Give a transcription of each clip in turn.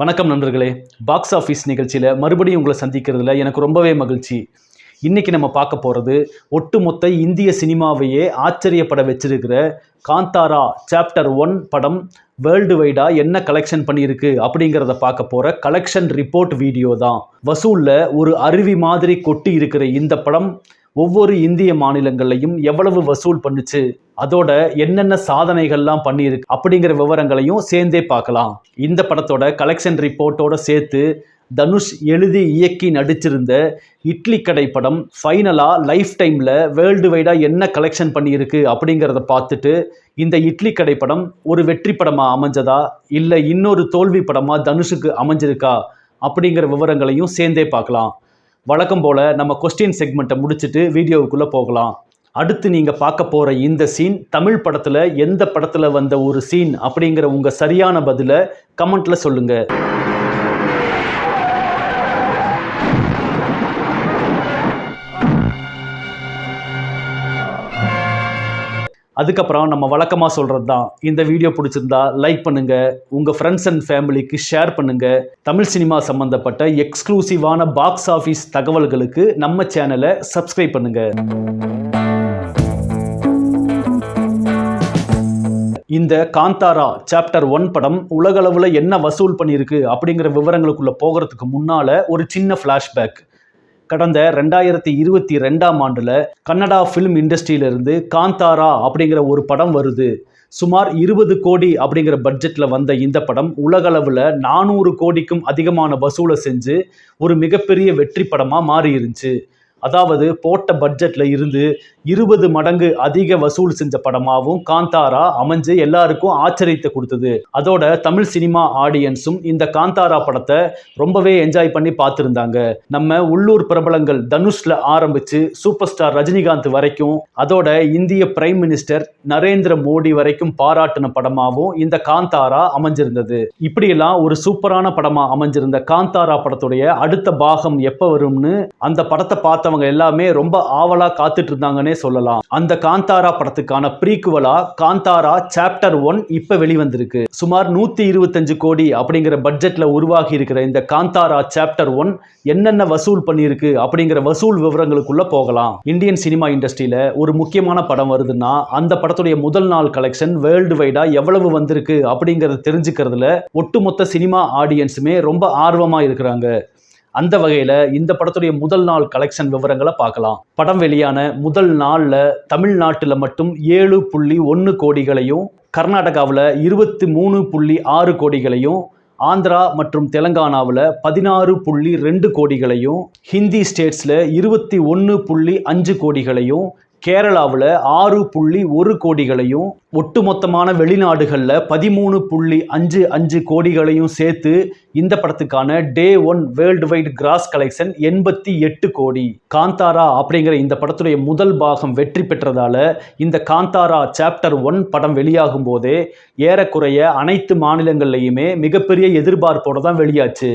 வணக்கம் நண்பர்களே. Box office நிகழ்ச்சியில் மறுபடியும் உங்களை சந்திக்கிறதுல எனக்கு ரொம்பவே மகிழ்ச்சி. இன்றைக்கி நம்ம பார்க்க போகிறது ஒட்டுமொத்த இந்திய சினிமாவையே ஆச்சரியப்பட வச்சிருக்கிற காந்தாரா சாப்டர் ஒன் படம் வேர்ல்டு வைடாக என்ன கலெக்ஷன் பண்ணியிருக்கு அப்படிங்கிறத பார்க்க போகிற கலெக்ஷன் ரிப்போர்ட் வீடியோ தான். வசூலில் ஒரு அருவி மாதிரி கொட்டி இருக்கிற இந்த படம் ஒவ்வொரு இந்திய மாநிலங்கள்லையும் எவ்வளவு வசூல் பண்ணுச்சு அதோட என்னென்ன சாதனைகள்லாம் பண்ணியிருக்கு அப்படிங்கிற விவரங்களையும் சேர்ந்தே பார்க்கலாம். இந்த படத்தோட கலெக்ஷன் ரிப்போர்ட்டோட சேர்த்து தனுஷ் எழுதி இயக்கி நடிச்சிருந்த இட்லி கடை படம் ஃபைனலாக லைஃப் டைமில் வேர்ல்டு வைடாக என்ன கலெக்ஷன் பண்ணியிருக்கு அப்படிங்கிறத பார்த்துட்டு இந்த இட்லி கடை படம் ஒரு வெற்றி படமாக அமைஞ்சதா இல்லை இன்னொரு தோல்வி படமாக தனுஷுக்கு அமைஞ்சிருக்கா அப்படிங்கிற விவரங்களையும் சேர்ந்தே பார்க்கலாம். வழக்கம் போல் நம்ம கொஸ்டின் செக்மெண்ட்டை முடிச்சுட்டு வீடியோவுக்குள்ளே போகலாம். அடுத்து நீங்கள் பார்க்க போகிற இந்த சீன் தமிழ் படத்தில் எந்த படத்தில் வந்த ஒரு சீன் அப்படிங்கிற உங்கள் சரியான பதிலை கமெண்ட்டில் சொல்லுங்கள் அதுக்கப்புறம் நம்ம வழக்கமாக சொல்கிறது தான் இந்த வீடியோ பிடிச்சிருந்தா லைக் பண்ணுங்கள் உங்கள் ஃப்ரெண்ட்ஸ் அண்ட் ஃபேமிலிக்கு ஷேர் பண்ணுங்கள் தமிழ் சினிமா சம்மந்தப்பட்ட எக்ஸ்க்ளூசிவான பாக்ஸ் ஆஃபீஸ் தகவல்களுக்கு நம்ம சேனலை சப்ஸ்கிரைப் பண்ணுங்கள் இந்த காந்தாரா சாப்டர் ஒன் படம் உலகளவில் என்ன வசூல் பண்ணியிருக்கு அப்படிங்கிற விவரங்களுக்குள்ளே போகிறதுக்கு முன்னால் ஒரு சின்ன ஃப்ளாஷ்பேக் கடந்த ரெண்டாயிரத்தி இருபத்தி ரெண்டாம் ஆண்டில் கன்னடா ஃபிலிம் இண்டஸ்ட்ரியிலிருந்து காந்தாரா அப்படிங்கிற ஒரு படம் வருது. சுமார் இருபது கோடி அப்படிங்கிற பட்ஜெட்டில் வந்த இந்த படம் உலகளவில் நானூறு கோடிக்கும் அதிகமான வசூலை செஞ்சு ஒரு மிகப்பெரிய வெற்றி படமாக மாறி இருந்துச்சு அதாவது போட்ட பட்ஜெட்ல இருந்து இருபது மடங்கு அதிக வசூல் செஞ்ச படமாகவும் காந்தாரா அமைஞ்சு எல்லாருக்கும் ஆச்சரியத்தை கொடுத்தது. அதோட தமிழ் சினிமா ஆடியன்ஸும் இந்த காந்தாரா படத்தை ரொம்பவே என்ஜாய் பண்ணி பார்த்துருந்தாங்க. நம்ம உள்ளூர் பிரபலங்கள் தனுஷ்ல ஆரம்பிச்சு சூப்பர் ஸ்டார் ரஜினிகாந்த் வரைக்கும் அதோட இந்திய பிரைம் மினிஸ்டர் நரேந்திர மோடி வரைக்கும் பாராட்டின படமாகவும் இந்த காந்தாரா அமைஞ்சிருந்தது. இப்படியெல்லாம் ஒரு சூப்பரான படமா அமைஞ்சிருந்த காந்தாரா படத்துடைய அடுத்த பாகம் எப்போ வரும்னு அந்த படத்தை பார்த்த பார்த்தவங்க எல்லாமே ரொம்ப ஆவலா காத்துட்டு இருந்தாங்கன்னே சொல்லலாம். அந்த காந்தாரா படத்துக்கான ப்ரீக்குவலா காந்தாரா சாப்டர் ஒன் இப்ப வெளிவந்திருக்கு. சுமார் நூத்தி இருபத்தஞ்சு கோடி அப்படிங்கிற பட்ஜெட்ல உருவாகி இருக்கிற இந்த காந்தாரா சாப்டர் ஒன் என்னென்ன வசூல் பண்ணியிருக்கு அப்படிங்கிற வசூல் விவரங்களுக்குள்ள போகலாம். இந்தியன் சினிமா இண்டஸ்ட்ரியில ஒரு முக்கியமான படம் வருதுன்னா அந்த படத்துடைய முதல் நாள் கலெக்ஷன் வேர்ல்டு வைடா எவ்வளவு வந்திருக்கு அப்படிங்கறத தெரிஞ்சுக்கிறதுல ஒட்டுமொத்த சினிமா ஆடியன்ஸுமே ரொம்ப ஆர்வமா இருக்கிறாங்க. அந்த வகையில் இந்த படத்துடைய முதல் நாள் கலெக்ஷன் விவரங்களை பார்க்கலாம். படம் வெளியான முதல் நாளில் தமிழ்நாட்டில் மட்டும் ஏழு புள்ளி ஒன்று கோடிகளையும் கர்நாடகாவில் இருபத்தி மூணு புள்ளி ஆறு கோடிகளையும் ஆந்திரா மற்றும் தெலங்கானாவில் பதினாறு புள்ளி ரெண்டு கோடிகளையும் ஹிந்தி ஸ்டேட்ஸில் இருபத்தி ஒன்று புள்ளி அஞ்சு கோடிகளையும் கேரளாவில் ஆறு புள்ளி ஒரு கோடிகளையும் ஒட்டுமொத்தமான வெளிநாடுகளில் பதிமூணு புள்ளி அஞ்சு அஞ்சு கோடிகளையும் சேர்த்து இந்த படத்துக்கான day one world wide gross collection எண்பத்தி எட்டு கோடி. காந்தாரா அப்படிங்கிற இந்த படத்துடைய முதல் பாகம் வெற்றி பெற்றதால இந்த காந்தாரா சாப்டர் ஒன் படம் வெளியாகும் போதே ஏறக்குறைய அனைத்து மாநிலங்கள்லையுமே மிகப்பெரிய எதிர்பார்ப்போடு தான் வெளியாச்சு.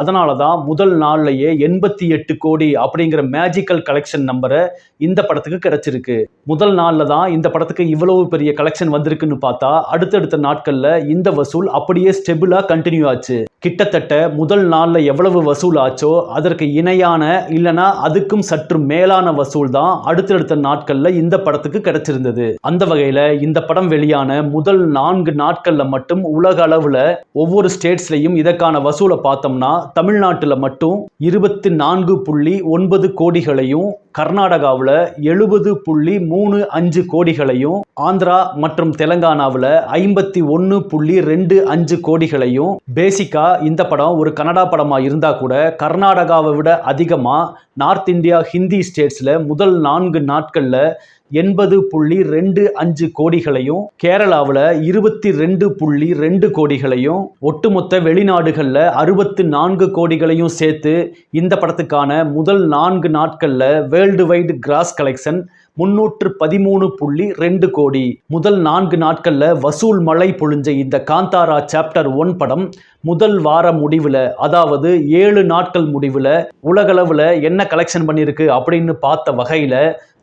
அதனால தான் முதல் நாள்லையே எண்பத்தி எட்டு கோடி அப்படிங்கிற மேஜிக்கல் கலெக்ஷன் நம்பரை இந்த படத்துக்கு கிடைச்சிருக்கு. முதல் நாளில் தான் இந்த படத்துக்கு இவ்வளவு பெரிய கலெக்ஷன் வந்திருக்குன்னு பார்த்தா அடுத்தடுத்த நாட்களில் இந்த வசூல் அப்படியே ஸ்டெபிளாக கண்டினியூ ஆச்சு. கிட்டத்தட்ட முதல் நாளில் எவ்வளவு வசூல் ஆச்சோ அதற்கு இணையான இல்லைனா அதுக்கும் சற்று மேலான வசூல் தான் அடுத்தடுத்த நாட்களில் இந்த படத்துக்கு கிடைச்சிருந்தது. அந்த வகையில் இந்த படம் வெளியான முதல் நான்கு நாட்களில் மட்டும் உலக அளவில் ஒவ்வொரு ஸ்டேட்ஸ்லையும் இதற்கான வசூலை பார்த்தோம்னா தமிழ்நாட்டில் மட்டும் இருபத்தி நான்கு புள்ளி ஒன்பது கோடிகளையும் கர்நாடகாவில் எழுபது புள்ளி மூணு அஞ்சு கோடிகளையும் ஆந்திரா மற்றும் தெலங்கானாவில் ஐம்பத்தி ஒன்று புள்ளி ரெண்டு அஞ்சு கோடிகளையும் பேசிக்காக இந்த படம் ஒரு கன்னடா படமாக இருந்தால் கூட கர்நாடகாவை விட அதிகமாக நார்த் இந்தியா ஹிந்தி ஸ்டேட்ஸில் முதல் நான்கு நாட்களில் எண்பது புள்ளி ரெண்டு அஞ்சு கோடிகளையும் கேரளாவில் இருபத்தி ரெண்டு புள்ளி ரெண்டு கோடிகளையும் ஒட்டுமொத்த வெளிநாடுகளில் அறுபத்து நான்கு கோடிகளையும் சேர்த்து இந்த படத்துக்கான முதல் நான்கு நாட்களில் வேர்ல்டு வைடு கிராஸ் கலெக்ஷன் முன்னூற்று பதிமூணு புள்ளி ரெண்டு கோடி. முதல் நான்கு நாட்களில் வசூல் மழை பொழிஞ்ச இந்த காந்தாரா சாப்டர் ஒன் படம் முதல் வார முடிவில் அதாவது ஏழு நாட்கள் முடிவில் உலகளவில் என்ன கலெக்ஷன் பண்ணியிருக்கு அப்படின்னு பார்த்த வகையில்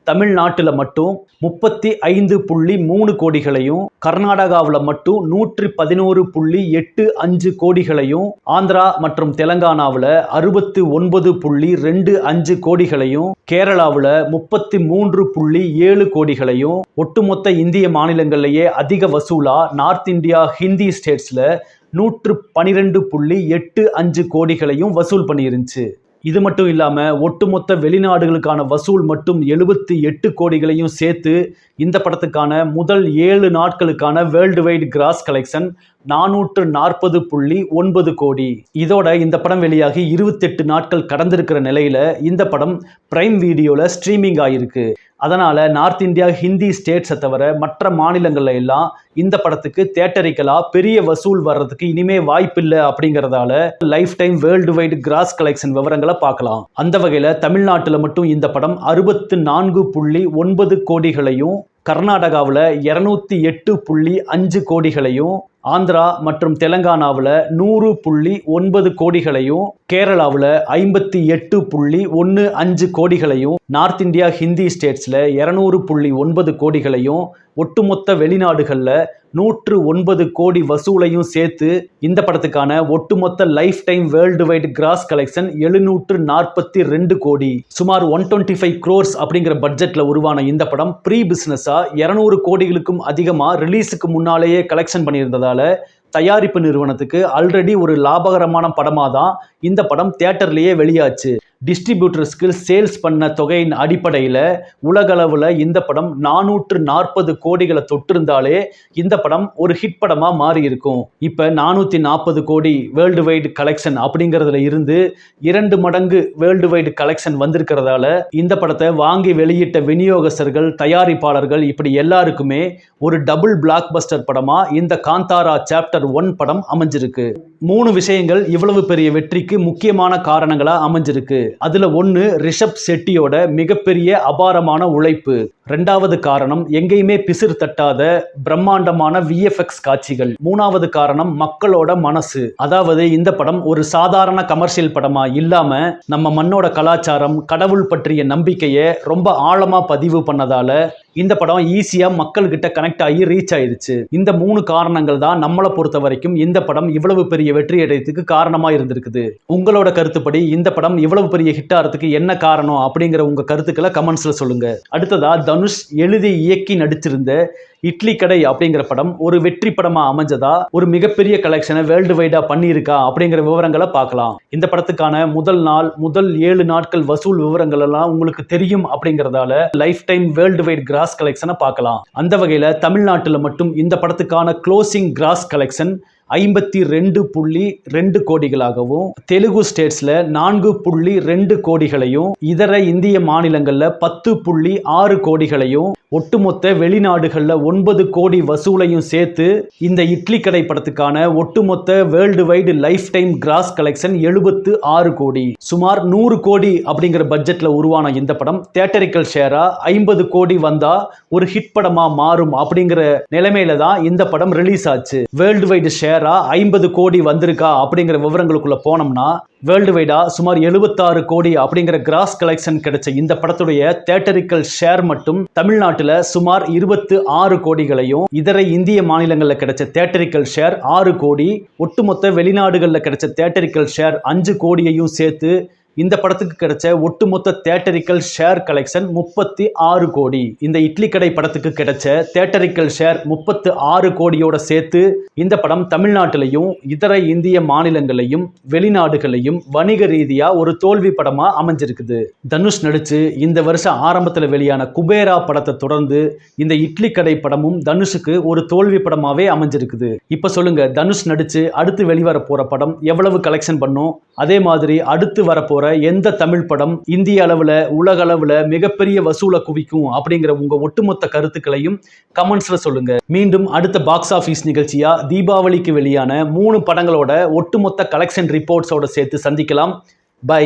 தமிழ்நாட்டில் மட்டும் முப்பத்தி ஐந்து புள்ளி மூணு கோடிகளையும் கர்நாடகாவில் மட்டும் நூற்றி பதினோரு புள்ளி எட்டு அஞ்சு கோடிகளையும் ஆந்திரா மற்றும் தெலங்கானாவில் அறுபத்து ஒன்பது புள்ளி ரெண்டு அஞ்சு கோடிகளையும் கேரளாவில் முப்பத்தி மூன்று புள்ளி ஏழு கோடிகளையும் ஒட்டுமொத்த இந்திய மாநிலங்கள்லேயே அதிக வசூலா நார்த் இந்தியா ஹிந்தி ஸ்டேட்ஸில் நூற்று பனிரெண்டு புள்ளி எட்டு அஞ்சு கோடிகளையும் வசூல் பண்ணியிருந்துச்சு. இது மட்டும் இல்லாமல் ஒட்டுமொத்த வெளிநாடுகளுக்கான வசூல் மட்டும் எழுபத்தி எட்டு கோடிகளையும் சேர்த்து இந்த படத்துக்கான முதல் ஏழு நாட்களுக்கான வேர்ல்டு வைடு கிராஸ் கலெக்ஷன் நானூற்று நாற்பது புள்ளி ஒன்பது கோடி. இதோட இந்த படம் வெளியாகி இருபத்தெட்டு நாட்கள் கடந்திருக்கிற நிலையில இந்த படம் பிரைம் வீடியோவில் ஸ்ட்ரீமிங் ஆகிருக்கு அதனால நார்த் இந்தியா ஹிந்தி ஸ்டேட்ஸை தவிர மற்ற மாநிலங்கள்ல எல்லாம் இந்த படத்துக்கு தேட்டரிக்கலா பெரிய வசூல் வர்றதுக்கு இனிமே வாய்ப்பில்லை அப்படிங்கறதால life time world wide gross collection விவரங்களை பார்க்கலாம். அந்த வகையில தமிழ்நாட்டில் மட்டும் இந்த படம் அறுபத்து நான்கு புள்ளி ஒன்பது கோடிகளையும் கர்நாடகாவில் இரநூத்தி எட்டு புள்ளி அஞ்சு கோடிகளையும் ஆந்திரா மற்றும் தெலங்கானாவில் நூறு புள்ளி ஒன்பது கோடிகளையும் கேரளாவில் ஐம்பத்தி எட்டு புள்ளி ஒன்று அஞ்சு கோடிகளையும் நார்த் இந்தியா ஹிந்தி ஸ்டேட்ஸில் இரநூறு புள்ளி ஒன்பது கோடிகளையும் ஒட்டுமொத்த வெளிநாடுகளில் நூற்று ஒன்பது கோடி வசூலையும் சேர்த்து இந்த படத்துக்கான ஒட்டுமொத்த life time world wide gross collection எழுநூற்று நாற்பத்தி ரெண்டு கோடி. சுமார் ஒன் டுவெண்ட்டி ஃபைவ் க்ரோர்ஸ் அப்படிங்கிற பட்ஜெட்டில் உருவான இந்த படம் ப்ரீ பிஸ்னஸாக இரநூறு கோடிகளுக்கும் அதிகமாக ரிலீஸுக்கு முன்னாலேயே கலெக்ஷன் பண்ணியிருந்ததா? பண்ணியிருந்ததால தயாரிப்பு நிறுவனத்துக்கு ஆல்ரெடி ஒரு லாபகரமான படமாக தான் இந்த படம் தியேட்டர்லேயே வெளியாச்சு. டிஸ்ட்ரிபியூட்டர்ஸ்க்கு சேல்ஸ் பண்ண தொகையின் அடிப்படையில் உலகளவில் இந்த படம் நானூற்று நாற்பது கோடிகளை தொட்டிருந்தாலே இந்த படம் ஒரு ஹிட் படமாக மாறி இருக்கும் இப்போ நானூற்றி நாற்பது கோடி வேர்ல்டு வைடு கலெக்ஷன் அப்படிங்கிறதுல இருந்து இரண்டு மடங்கு வேர்ல்டு வைடு கலெக்ஷன் வந்திருக்கிறதால இந்த படத்தை வாங்கி வெளியிட்ட விநியோகஸ்தர்கள் தயாரிப்பாளர்கள் இப்படி எல்லாருக்குமே ஒரு டபுள் பிளாக் பஸ்டர் படமாக இந்த காந்தாரா சாப்டர் ஒன் படம் அமைஞ்சிருக்கு. மூணு விஷயங்கள் இவ்வளவு பெரிய வெற்றிக்கு முக்கியமான காரணங்களாக அமைஞ்சிருக்கு. அதுல ஒன்று ரிஷப் செட்டியோட மிகப்பெரிய அபாரமான உழைப்பு. ரெண்டாவது காரணம் எங்கேயுமே பிசிறு தட்டாத பிரம்மாண்டமான விஎஃப்எக்ஸ் காட்சிகள். மூணாவது காரணம் மக்களோட மனசு. அதாவது இந்த படம் ஒரு சாதாரண கமர்ஷியல் படமா இல்லாம நம்ம மண்ணோட கலாச்சாரம் கடவுள் பற்றிய நம்பிக்கையை ரொம்ப ஆழமா பதிவு பண்ணதால இந்த படம் ஈஸியாக மக்கள்கிட்ட கனெக்ட் ஆகி ரீச் ஆயிடுச்சு இந்த மூணு காரணங்கள் தான் நம்மளை பொறுத்த வரைக்கும் இந்த படம் இவ்வளவு பெரிய வெற்றி அடையத்துக்கு காரணமாக இருந்திருக்குது. உங்களோட கருத்துப்படி இந்த படம் இவ்வளவு பெரிய ஹிட் ஆகிறதுக்கு என்ன காரணம் அப்படிங்கிற உங்கள் கருத்துக்களை கமெண்ட்ஸ்ல சொல்லுங்க. அடுத்ததா தனுஷ் எழுதி இயக்கி நடிச்சிருந்த இட்லி கடை அப்படிங்கிற படம் ஒரு வெற்றி படமா அமைஞ்சதா? ஒரு மிகப்பெரிய கலெக்ஷனை வேர்ல்டு வைடா பண்ணியிருக்கா? அப்படிங்கிற விவரங்களை பார்க்கலாம். இந்த படத்துக்கான முதல் நாள் முதல் ஏழு நாட்கள் வசூல் விவரங்கள் எல்லாம் உங்களுக்கு தெரியும் அப்படிங்கறதால life time world wide gross கலெக்ஷனை பார்க்கலாம். அந்த வகையில தமிழ்நாட்டில் மட்டும் இந்த படத்துக்கான க்ளோசிங் கிராஸ் கலெக்ஷன் ஐம்பத்தி ரெண்டு புள்ளி ரெண்டு கோடிகளாகவும் தெலுங்கு ஸ்டேட்ஸ்ல நான்கு புள்ளி ரெண்டு கோடிகளையும் இதர இந்திய மாநிலங்களில் பத்து புள்ளி ஆறு கோடிகளையும் ஒட்டுமொத்த வெளிநாடுகளில் ஒன்பது கோடி வசூலையும் சேர்த்து இந்த இட்லி கடை படத்துக்கான ஒட்டுமொத்த world wide life time gross collection எழுபத்து ஆறு கோடி. சுமார் நூறு கோடி அப்படிங்கிற பட்ஜெட்ல உருவான இந்த படம் தேட்டரிக்கல் ஷேரா ஐம்பது கோடி வந்தா ஒரு ஹிட் படமாக மாறும் அப்படிங்கிற நிலைமையில தான் இந்த படம் ரிலீஸ் ஆச்சு. வேர்ல்டு வைடு ஷேர் ஐம்பது கோடி வந்திருக்கா அப்படிங்கிற விவரங்களுக்குள்ள போனோம்னா வேர்ல்டு வைடா சுமார் எழுபத்தாறு கோடி அப்படிங்கிற கிராஸ் கலெக்ஷன் கிடைச்ச இந்த படத்துடைய தேட்டரிக்கல் ஷேர் மட்டும் தமிழ்நாட்டில் சுமார் இருபத்து ஆறு கோடிகளையும் இதர இந்திய மாநிலங்களில் கிடைச்ச தேட்டரிக்கல் ஷேர் ஆறு கோடி ஒட்டுமொத்த வெளிநாடுகளில் கிடைச்ச தேட்டரிக்கல் ஷேர் அஞ்சு கோடியையும் சேர்த்து இந்த படத்துக்கு கிடைச்ச ஒட்டுமொத்த தேட்டரிக்கல் ஷேர் கலெக்ஷன் முப்பத்தி ஆறு கோடி. இந்த இட்லி கடை படத்துக்கு கிடைச்ச தேட்டரிக்கல் ஷேர் முப்பத்து ஆறு கோடியோட சேர்த்து இந்த படம் தமிழ்நாட்டிலையும் இதர இந்திய மாநிலங்களையும் வெளிநாடுகளையும் வணிக ரீதியா ஒரு தோல்வி படமா அமைஞ்சிருக்குது. தனுஷ் நடிச்சு இந்த வருஷம் ஆரம்பத்தில் வெளியான குபேரா படத்தை தொடர்ந்து இந்த இட்லி கடை படமும் தனுஷுக்கு ஒரு தோல்வி படமாவே அமைஞ்சிருக்குது. இப்ப சொல்லுங்க தனுஷ் நடிச்சு அடுத்து வெளிவர போற படம் எவ்வளவு கலெக்ஷன் பண்ணும்? அதே மாதிரி அடுத்து போற எந்த தமிழ் படம் இந்திய அளவில் உலக அளவில் மிகப்பெரிய வசூலை குவிக்கும் அப்படிங்கிற உங்க ஒட்டுமொத்த கருத்துக்களையும் கமெண்ட்ஸ்ல சொல்லுங்க. மீண்டும் அடுத்த பாக்ஸ் ஆஃபீஸ் நிகழ்ச்சியா தீபாவளிக்கு வெளியான மூணு படங்களோட ஒட்டுமொத்த கலெக்ஷன் ரிப்போர்ட்ஸோட சேர்த்து சந்திக்கலாம். பை